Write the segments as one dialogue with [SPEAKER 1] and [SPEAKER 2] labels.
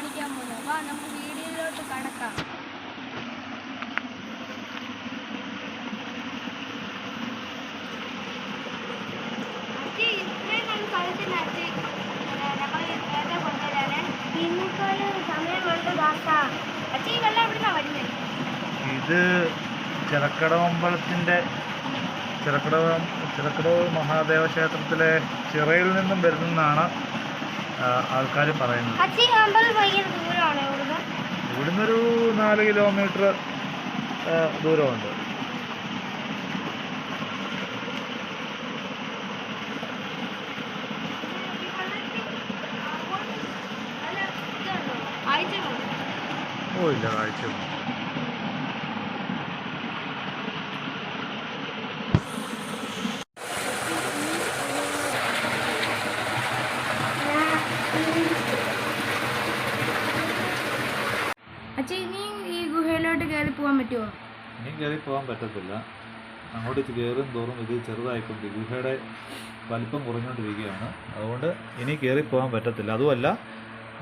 [SPEAKER 1] കാണിക്കാൻ പോകുന്നു. അപ്പൊ നമുക്ക് വീഡിയോയിലോട്ട് കടക്കാം.
[SPEAKER 2] ഇത് ചിറക്കടവമ്പലത്തിന്റെ ചിറക്കടവ ചിറക്കടവ് മഹാദേവ ക്ഷേത്രത്തിലെ ചിറയിൽ നിന്നും വരുന്നതാണ് ആൾക്കാർ പറയുന്നത്.
[SPEAKER 1] അച്ഛൻ ഈ അമ്പലം ഭയങ്കര ദൂരമാണ് ഇവിടുന്ന്.
[SPEAKER 2] ഇവിടുന്ന് ഒരു നാല് കിലോമീറ്റർ ദൂരമുണ്ട്. ഓ ഇല്ല കാഴ്ച
[SPEAKER 1] അച്ഛൻ ഇനി ഈ ഗുഹയിലോട്ട് കയറി പോകാൻ പറ്റുമോ
[SPEAKER 2] ഇനി കയറി പോകാൻ പറ്റത്തില്ല. അങ്ങോട്ട് കയറും തോറും ഇത് ചെറുതായിക്കൊണ്ട് ഗുഹയുടെ വലിപ്പം കുറഞ്ഞുകൊണ്ടിരിക്കുകയാണ്. അതുകൊണ്ട് ഇനി കയറി പോകാൻ പറ്റത്തില്ല. അതുമല്ല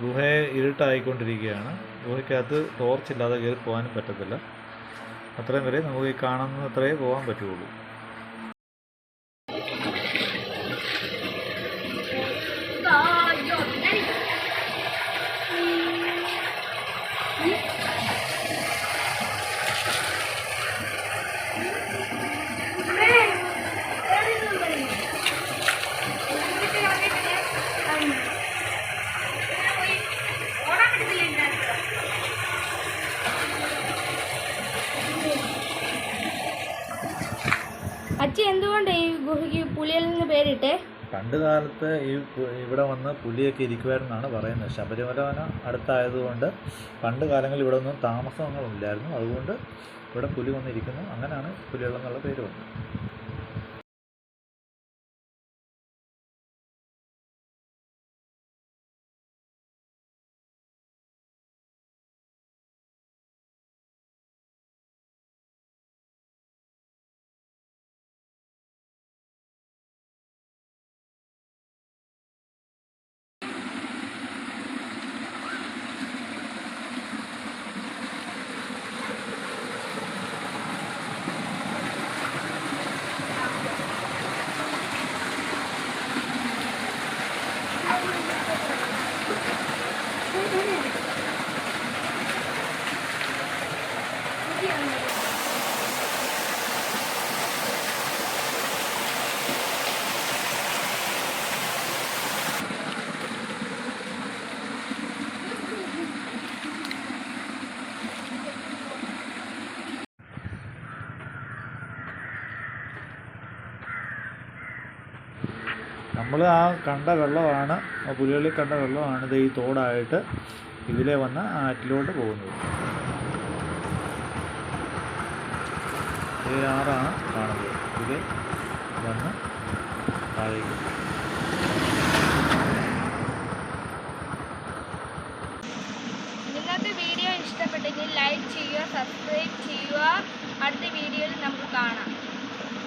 [SPEAKER 2] ഗുഹയെ ഇരുട്ടായിക്കൊണ്ടിരിക്കുകയാണ്. ഗുഹയ്ക്കകത്ത് ടോർച്ചില്ലാതെ കയറി പോകാനും പറ്റത്തില്ല. അത്രയും വരെ നമുക്ക് ഈ കാണുന്നത്രേ പോകാൻ പറ്റുള്ളൂ
[SPEAKER 1] അച്ഛൻ എന്തുകൊണ്ട് ഈ ഗുഹയ്ക്ക് പുലിയിൽ നിന്ന് പേരിട്ടെ?
[SPEAKER 2] പണ്ട് കാലത്ത് ഈ ഇവിടെ വന്ന് പുലിയൊക്കെ ഇരിക്കുമായിരുന്നാണ് പറയുന്നത്. ശബരിമല അടുത്തായതുകൊണ്ട് പണ്ട് കാലങ്ങളിൽ ഇവിടെ ഒന്നും താമസങ്ങളില്ലായിരുന്നു അതുകൊണ്ട് ഇവിടെ പുലി വന്നിരിക്കുന്നു. അങ്ങനെയാണ് പുലിവെള്ളം എന്നുള്ള പേര് വന്നത്. നമ്മൾ ആ കണ്ട വെള്ളമാണ് പുലികളിൽ കണ്ട വെള്ളമാണ് ഇത് ഈ തോടായിട്ട് ഇതിലെ വന്ന് ആറ്റിലോട്ട് പോകുന്നത്. ഏഴാറാണ് കാണുന്നത്. ഇത് വന്ന് താഴേക്ക്.
[SPEAKER 1] നിങ്ങൾക്ക് വീഡിയോ ഇഷ്ടപ്പെട്ടെങ്കിൽ ലൈക്ക് ചെയ്യുക സബ്സ്ക്രൈബ് ചെയ്യുക. അടുത്ത വീഡിയോയിൽ നമുക്ക് കാണാം.